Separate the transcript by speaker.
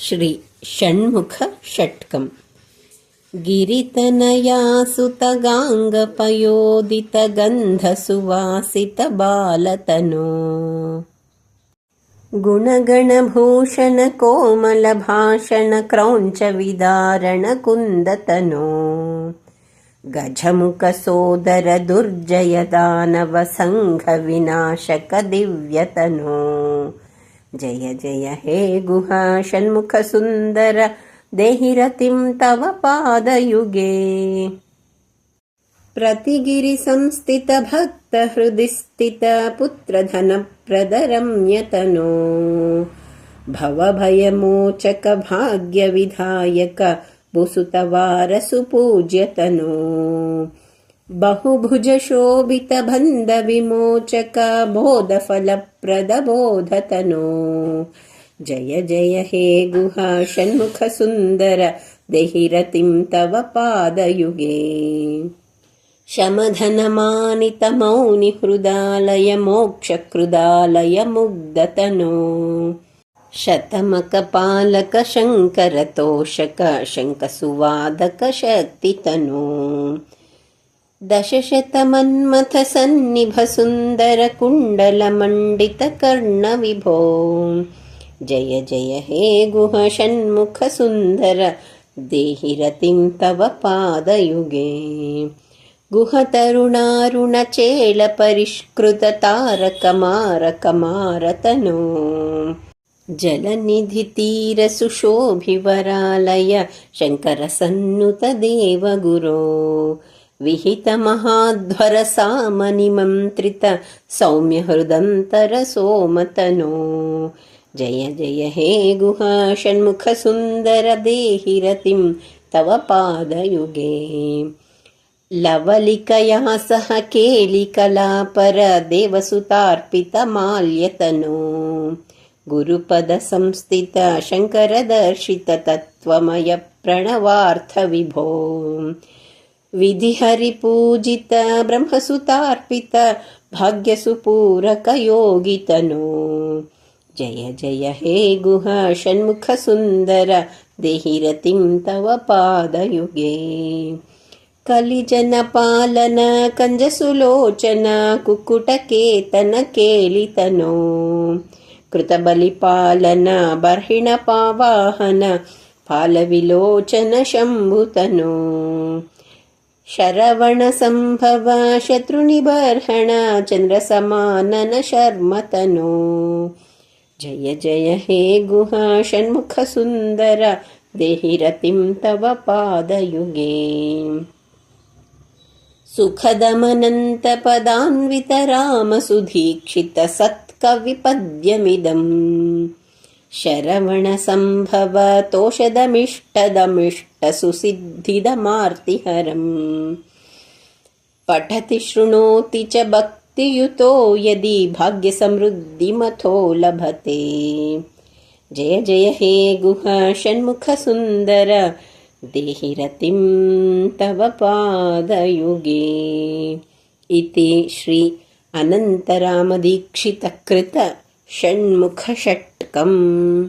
Speaker 1: श्री षण्मुखषट्कम् गिरितनयासुतगाङ्गपयोदितगन्धसुवासितबालतनो। गुणगणभूषणकोमलभाषणक्रौञ्चविदारणकुन्दतनो। गजमुखसोदरदुर्जयदानवसङ्घविनाशकदिव्यतनो जय जय हे गुहा षण्मुखसुन्दर देहि रतिं तव पादयुगे। प्रतिगिरिसंस्थितभक्तहृदि स्थितपुत्रधनप्रदरम्यतनो भवभयमोचकभाग्यविधायक बुसुतवारसुपूज्यतनो बहुभुजशोभितबन्धविमोचक बोधफलप्रदबोधतनो जय जय हे गुहा षण्मुखसुन्दर देहि रतिं तव पादयुगे। शमधनमानितमौनिहृदालय मोक्षकृदालय मुग्धतनो शतमकपालक शङ्करतोषक शङ्कसुवादक शक्तितनो दशशतमन्मथ सन्निभ सुन्दर कुण्डलमण्डित कर्णविभो जय जय हे गुह षण्मुख सुन्दर देहि रतिं तव पादयुगे। गुहतरुणारुणचेलपरिष्कृत तारकमारकमारतनो जलनिधितीरसुशोभिवरालय शङ्करसन्नुत देवगुरो विहितमहाध्वरसामनिमन्त्रित सौम्यहृदन्तरसोमतनो। जय जय हे गुहा षण्मुखसुन्दर देहि रतिं तव पादयुगे। लवलिकया सह केलिकलापर देवसुतार्पितमाल्यतनो गुरुपदसंस्थित शङ्करदर्शिततत्त्वमय प्रणवार्थविभो विधिहरिपूजित ब्रह्मसुतार्पित भाग्यसुपूरकयोगितनो जय जय हे गुह षण्मुखसुन्दर देहि रतिं तव पादयुगे कलिजनपालन कञ्जसुलोचन कुक्कुटकेतन केलितनो कृतबलिपालन बर्हिणपावाहन फालविलोचन शम्भुतनो शरवणसम्भव शत्रुनिबर्हण चन्द्रसमानन शर्मतनो। जय जय हे गुहा षण्मुखसुन्दर देहि रतिं तव पादयुगे। सुखदमनन्तपदान्वितरामसुधीक्षितसत्कविपद्यमिदम् शरवणसम्भवतोषदमिष्टदमिष्टसुसिद्धिदमार्तिहरम् पठति शृणोति च भक्तियुतो यदि भाग्यसमृद्धिमथो लभते। जय जय हे गुह षण्मुखसुन्दर देहि रतिं तव पादयुगे। इति श्री अनन्तरामदीक्षितकृत cấm